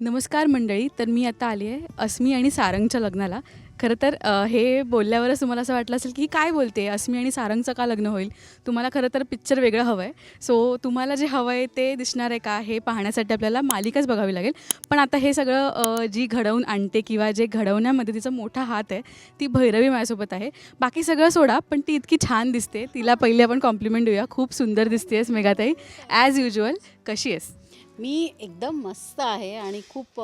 नमस्कार मंडळी तर मी आता आली आहे अस्मी आणि सारंगच्या लग्नाला. खरं तर अ, हे बोलल्यावरच तुम्हाला असं वाटलं असेल की ही काय बोलते? अस्मी आणि सारंगचं का लग्न होईल? तुम्हाला खरं तर पिक्चर वेगळं हवं आहे सो तुम्हाला जे हवं आहे ते दिसणार आहे का? हे पाहण्यासाठी आपल्याला मालिकाच बघावी लागेल. पण आता हे सगळं अ, जी घडवून आणते किंवा जे घडवण्यामध्ये तिचा मोठा हात आहे ती भैरवी माझ्यासोबत आहे. बाकी सगळं सोडा पण ती इतकी छान दिसते. तिला पहिले आपण कॉम्प्लिमेंट देऊया. खूप सुंदर दिसतेस मेघाताई. ॲज युज्युअल कशी आहेस? मी एकदम मस्त आहे आणि खूप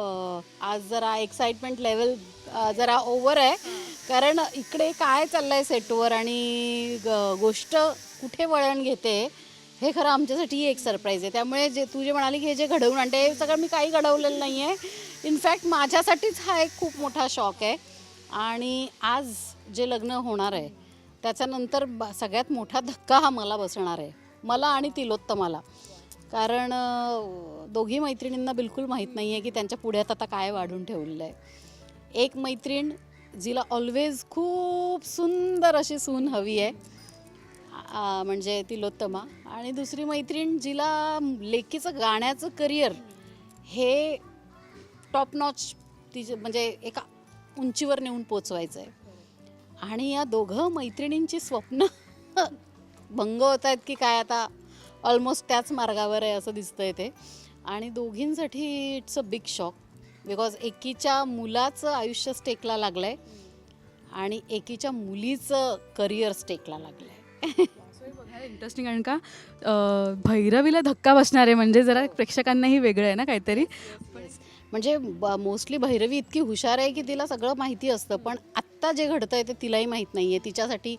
आज जरा एक्साइटमेंट लेवल जरा ओव्हर आहे. कारण इकडे काय चाललंय सेटवर आणि ग- गोष्ट कुठे वळण घेते हे खरं आमच्यासाठी एक सरप्राईज आहे. त्यामुळे जे तू जे म्हणाली की हे जे घडवून आणते हे सगळं मी काही घडवलेलं नाही आहे इनफॅक्ट माझ्यासाठीच हा एक खूप मोठा शॉक आहे. आणि आज जे लग्न होणार आहे त्याच्यानंतर ब- सगळ्यात मोठा धक्का हा मला बसणार आहे. मला आणि तिलोत्तमाला. कारण दोघी मैत्रिणींना बिलकुल माहीत नाही आहे की त्यांच्या पुढ्यात आता काय वाढून ठेवलेलं आहे. एक मैत्रीण जिला ऑलवेज खूप सुंदर अशी सून हवी आहे म्हणजे तिलोत्तमा. आणि दुसरी मैत्रीण जिला लेकीचं गाण्याचं करिअर हे टॉप नॉच तिचे म्हणजे एका उंचीवर नेऊन पोचवायचं आहे आणि या दोघं मैत्रिणींची स्वप्न भंग होत आहेत की काय आता ऑलमोस्ट त्याच मार्गावर आहे असं दिसतंय ते. आणि दोघींसाठी it's a big shock because एकीच्या मुलाचं आयुष्य स्टेकला लागलं आहे आणि एकीच्या मुलीचं करिअर स्टेकला लागलं आहे इंटरेस्टिंग कारण का भैरवीला धक्का बसणार आहे म्हणजे जरा प्रेक्षकांनाही वेगळं आहे ना काहीतरी. म्हणजे मोस्टली भैरवी इतकी हुशार आहे की तिला सगळं माहिती असतं पण आत्ता जे घडतं आहे ते तिलाही माहीत नाही आहे तिच्यासाठी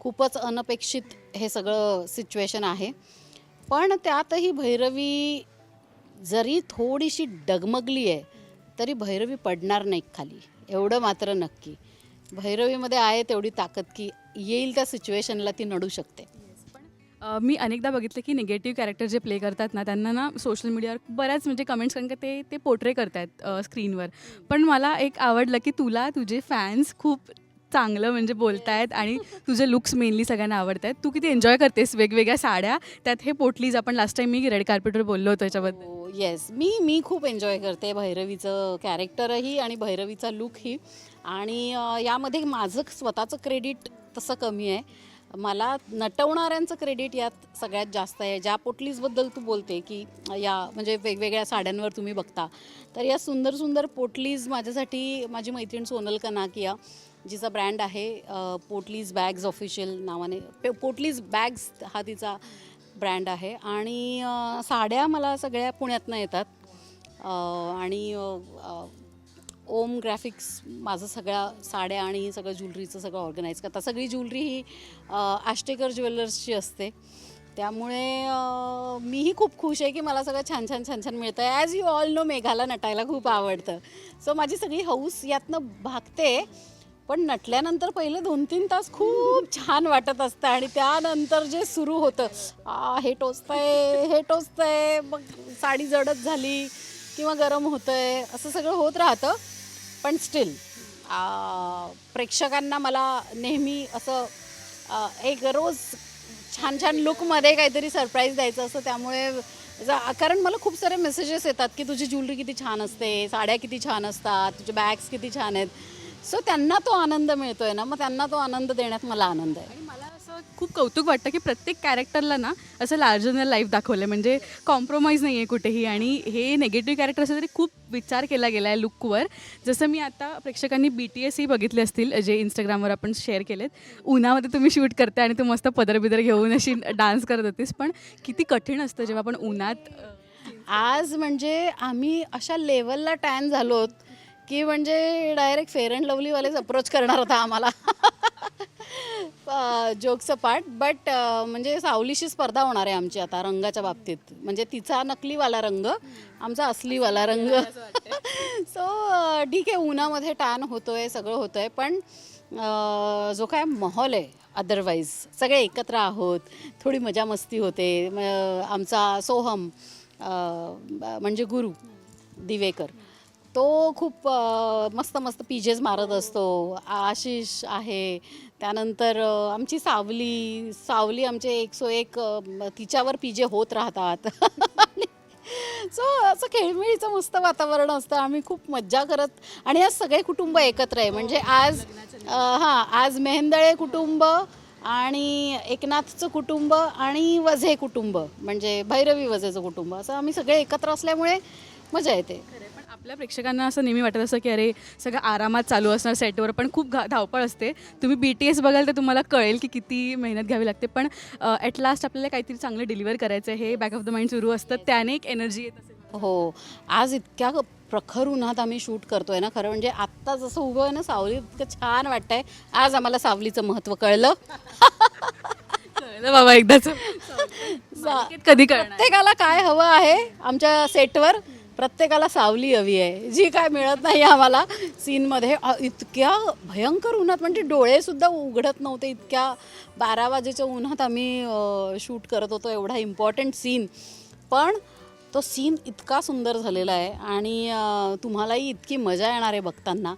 खूपच अनपेक्षित हे सगळं सिच्युएशन आहे. पण त्यातही भैरवी जरी थोडीशी डगमगली आहे तरी भैरवी पडणार नाही खाली. एवढं मात्र नक्की. भैरवीमध्ये आहे तेवढी ताकद की येईल त्या सिच्युएशनला ती नडू शकते. अ, मी अनेकदा बघितलं की निगेटिव्ह कॅरेक्टर जे प्ले करतात ना त्यांना ना सोशल मीडियावर बऱ्याच म्हणजे कमेंट्स कारण का ते ते पोर्ट्रे करतात स्क्रीनवर पण मला एक आवडलं की तुला तुझे फॅन्स खूप चांगलं म्हणजे बोलतायत आणि तुझे लुक्स मेनली सगळ्यांना आवडत आहेत तू किती एन्जॉय करतेस वेगवेगळ्या साड्या? त्यात हे पोटलीज आपण लास्ट टाइम मी रेड कार्पेटवर बोललो होतो याच्याबद्दल. हो, येस मी मी खूप एन्जॉय करते भैरवीचं कॅरेक्टरही आणि भैरवीचा लुकही आणि यामध्ये माझं स्वतःचं क्रेडिट तसं कमी आहे. मला नटवणाऱ्यांचं क्रेडिट यात सगळ्यात जास्त आहे. ज्या पोटलीजबद्दल तू बोलते की या म्हणजे वेगवेगळ्या साड्यांवर तुम्ही बघता. तर या सुंदर सुंदर पोटलीज माझ्यासाठी माझी मैत्रीण सोनल कनाकिया जिचा ब्रँड आहे पोटलीज बॅग्स ऑफिशियल नावाने पे- पोटलीज बॅग्स हा तिचा ब्रँड आहे. आणि साड्या मला सगळ्या पुण्यातनं येतात. आणि ओम ग्राफिक्स माझं सगळ्या साड्या आणि सगळं ज्वेलरीचं सगळं ऑर्गनाईज करतात. सगळी ज्वेलरी ही आष्टेकर ज्वेलर्सची असते. त्यामुळे मीही खूप खुश आहे की मला सगळं छान छान छान छान मिळतं आहे ॲज यू ऑल नो मेघाला नटायला खूप आवडतं. सो माझी सगळी हौस यातनं भागते. पण नटल्यानंतर पहिले दोन तीन तास खूप छान वाटत असतं आणि त्यानंतर जे सुरू होतं आ हे टोचतंय हे टोचतंय मग साडी जडत झाली किंवा गरम होतंय असं सगळं होत राहतं. पण स्टील प्रेक्षकांना मला नेहमी असं एक रोज छान छान लुकमध्ये काहीतरी सरप्राईज द्यायचं असं त्यामुळे जा- कारण मला खूप सारे मेसेजेस येतात की तुझी ज्वेलरी किती छान असते साड्या किती छान असतात तुझे बॅग्स किती छान आहेत. सो त्यांना तो आनंद मिळतोय ना? मग त्यांना तो आनंद देण्यात मला आनंद आहे. आणि मला असं खूप कौतुक वाटतं की प्रत्येक कॅरेक्टरला ना असं लार्जर दॅन लाईफ दाखवलं म्हणजे कॉम्प्रोमाइज नाही आहे कुठेही. आणि हे नेगेटिव्ह कॅरेक्टर असलं तरी खूप विचार केला गेला आहे लुकवर जसं मी आता प्रेक्षकांनी बी टी एसही बघितले असतील जे इंस्टाग्रामवर आपण शेअर केलेत. उन्हामध्ये तुम्ही शूट करते आणि तू मस्त पदर बिदर घेऊन अशी डान्स करत होतीस. पण किती कठीण असतं जेव्हा आपण उन्हात आज म्हणजे आम्ही अशा लेवलला टॅन झालोत की म्हणजे डायरेक्ट फेअर अँड लवलीवालेच अप्रोच करणार होता आम्हाला. जोक्स पार्ट बट म्हणजे सावलीशी स्पर्धा होणार आहे आमची आता रंगाच्या बाबतीत. म्हणजे तिचा नकलीवाला रंग आमचा असलीवाला रंग. सो ठीक आहे उन्हामध्ये टॅन होतोय सगळं होतंय. पण जो काय माहोल आहे अदरवाईज सगळे एकत्र आहोत थोडी मजा मस्ती होते. आमचा सोहम म्हणजे गुरु दिवेकर. तो खूप अ, मस्त मस्त पीजेस मारत असतो. आशिष आहे. त्यानंतर अ, आमची सावली सावली आमचे एक सो एक अ, म- तिच्यावर पीजे होत राहतात. सो असं खेळमेळीचं मस्त वातावरण असतं. आम्ही खूप मज्जा करत आणि आज सगळे कुटुंब एकत्र आहे. म्हणजे आज हां आज मेहंदळे कुटुंब आणि एकनाथचं कुटुंब आणि वझे कुटुंब. म्हणजे भैरवी वझेचं कुटुंब. असं आम्ही सगळे एकत्र असल्यामुळे मजा येते. पण आपल्या प्रेक्षकांना असं नेहमी वाटत असं की अरे सगळं आरामात चालू असणार सेटवर पण खूप घा धावपळ असते. तुम्ही बी टी एस बघाल तर तुम्हाला कळेल की किती मेहनत घ्यावी लागते. पण ॲट लास्ट आपल्याला काहीतरी चांगलं डिलिव्हर करायचं हे बॅक ऑफ द माइंड सुरू असतं. त्याने एक एनर्जी येत असेल. हो. आज इतक्या प्रखर उन्हात आम्ही शूट करतोय ना खरं म्हणजे आत्ता जसं उभं आहे ना सावली इतकं छान वाटतंय. आज आम्हाला सावलीचं महत्त्व कळलं. कळलं बाबा एकदाच. कधी प्रत्येकाला काय हवं आहे आमच्या सेटवर प्रत्येकाला सावली हवी आहे. जी काय मिळत नाही आम्हाला सीनमध्ये. इतक्या भयंकर उन्हात म्हणजे डोळेसुद्धा उघडत नव्हते. इतक्या बारा वाजेच्या उन्हात आम्ही शूट करत होतो. एवढा इम्पॉर्टंट सीन पण तो सीन इतका सुंदर झालेला आहे. आणि तुम्हालाही इतकी मजा येणार आहे बघताना.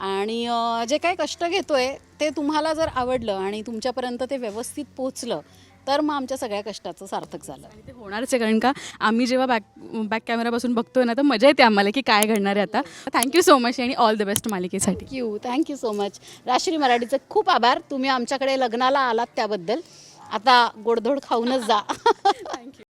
आणि जे काही कष्ट घेतो आहे ते तुम्हाला जर आवडलं आणि तुमच्यापर्यंत ते व्यवस्थित पोचलं तर मग आमच्या सगळ्या कष्टाचं सार्थक झालं. ते होणारच आहे कारण का आम्ही जेव्हा बॅक बॅक कॅमेरापासून बघतोय ना तर मजा येते आम्हाला की काय घडणार आहे आता. थँक्यू सो मच आणि ऑल द बेस्ट मालिकेसाठी. Thank you thank you so much राश्री मराठीचे खूप आभार. तुम्ही आमच्याकडे लग्नाला आलात त्याबद्दल. आता गोडधोड खाऊनच जा.